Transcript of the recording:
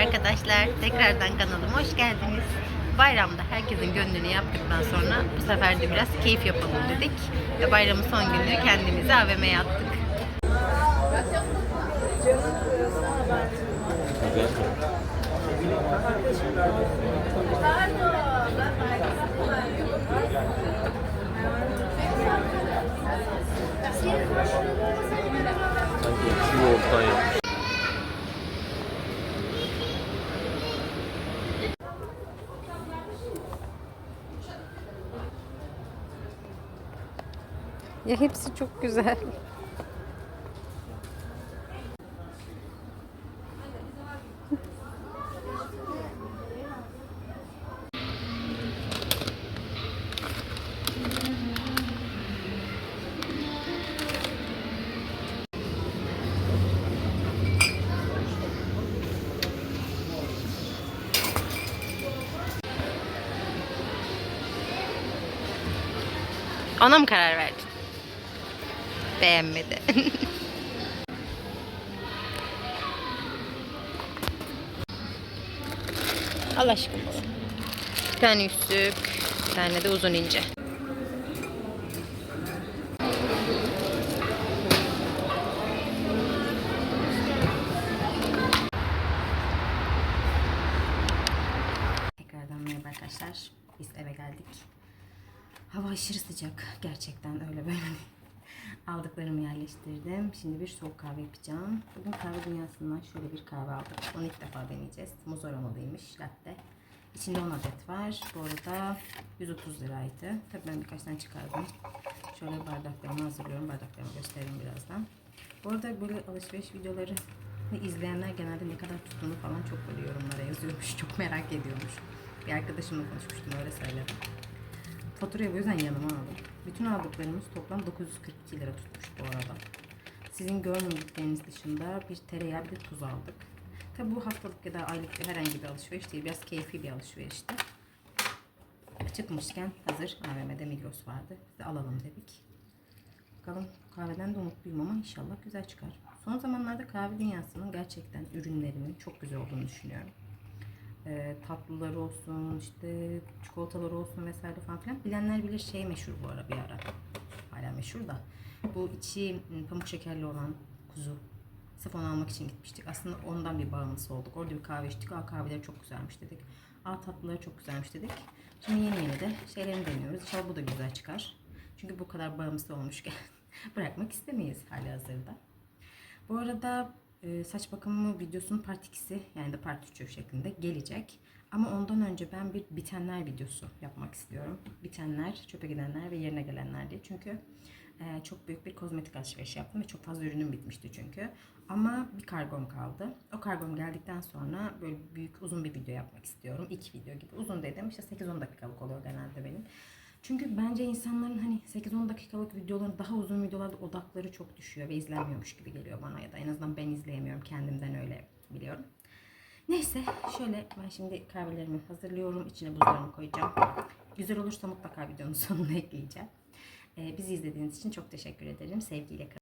arkadaşlar. Tekrardan kanalıma hoş geldiniz. Bayramda herkesin gönlünü yaptıktan sonra bu sefer de biraz keyif yapalım dedik. Ve bayramın son günü kendimizi AVM'ye attık. Sanki yapmış. Ya hepsi çok güzel. Ona mı karar verdin? Beğenmedi. Al aşkım. Bir tane üstlük, bir tane de uzun ince. Tekrardan arkadaşlar. Biz eve geldik. Hava aşırı sıcak. Gerçekten öyle böyle. Aldıklarımı yerleştirdim. Şimdi bir soğuk kahve yapacağım. Bugün kahve dünyasından şöyle bir kahve aldık. Onu ilk defa deneyeceğiz. Muz aromalıymış latte. İçinde 10 adet var. Bu arada 130 liraydı. Tabii ben birkaç tane çıkardım. Şöyle bardaklarımı hazırlıyorum. Bardaklarımı göstereyim birazdan. Bu arada böyle alışveriş videoları izleyenler genelde ne kadar tuttuğunu falan çok böyle yorumlara yazıyormuş. Çok merak ediyormuş. Bir arkadaşımla konuşmuştum öyle söyledi. Faturayı bu yüzden yanıma aldım. Bütün aldıklarımız toplam 942 lira tutmuş bu arada. Sizin görmedikleriniz dışında bir tereyağı bir tuz aldık. Tabi bu haftalık ya da aylık herhangi bir alışveriş değil. Biraz keyfi bir alışverişti. Çıkmışken hazır AVM'de Migros vardı. Biz de alalım dedik. Bakalım kahveden de umutluyum ama inşallah güzel çıkar. Son zamanlarda kahve dünyasının gerçekten ürünlerinin çok güzel olduğunu düşünüyorum e, tatlıları olsun, işte çikolataları olsun vesaire falan filan. Bilenler bilir şey meşhur bu ara bir ara. Hala meşhur da. Bu içi m, pamuk şekerli olan kuzu. Sırf onu almak için gitmiştik. Aslında ondan bir bağımlısı olduk. Orada bir kahve içtik. Aa kahveleri çok güzelmiş dedik. Aa tatlıları çok güzelmiş dedik. Şimdi yeni yeni de şeylerini deniyoruz. İnşallah bu da güzel çıkar. Çünkü bu kadar bağımlısı olmuşken bırakmak istemeyiz hali hazırda. Bu arada e, saç bakımı videosunun part 2'si yani de part 3'ü şeklinde gelecek. Ama ondan önce ben bir bitenler videosu yapmak istiyorum. Bitenler, çöpe gidenler ve yerine gelenler diye. Çünkü e, çok büyük bir kozmetik alışveriş yaptım ve çok fazla ürünüm bitmişti çünkü. Ama bir kargom kaldı. O kargom geldikten sonra böyle büyük uzun bir video yapmak istiyorum. İki video gibi. Uzun dedim işte 8-10 dakikalık oluyor genelde benim. Çünkü bence insanların hani 8-10 dakikalık videoların daha uzun videolarda odakları çok düşüyor ve izlenmiyormuş gibi geliyor bana ya da en azından ben izleyemiyorum kendimden öyle biliyorum. Neyse şöyle ben şimdi kahvelerimi hazırlıyorum. İçine buzlarımı koyacağım. Güzel olursa mutlaka videonun sonuna ekleyeceğim. Ee, bizi izlediğiniz için çok teşekkür ederim. Sevgiyle kalın.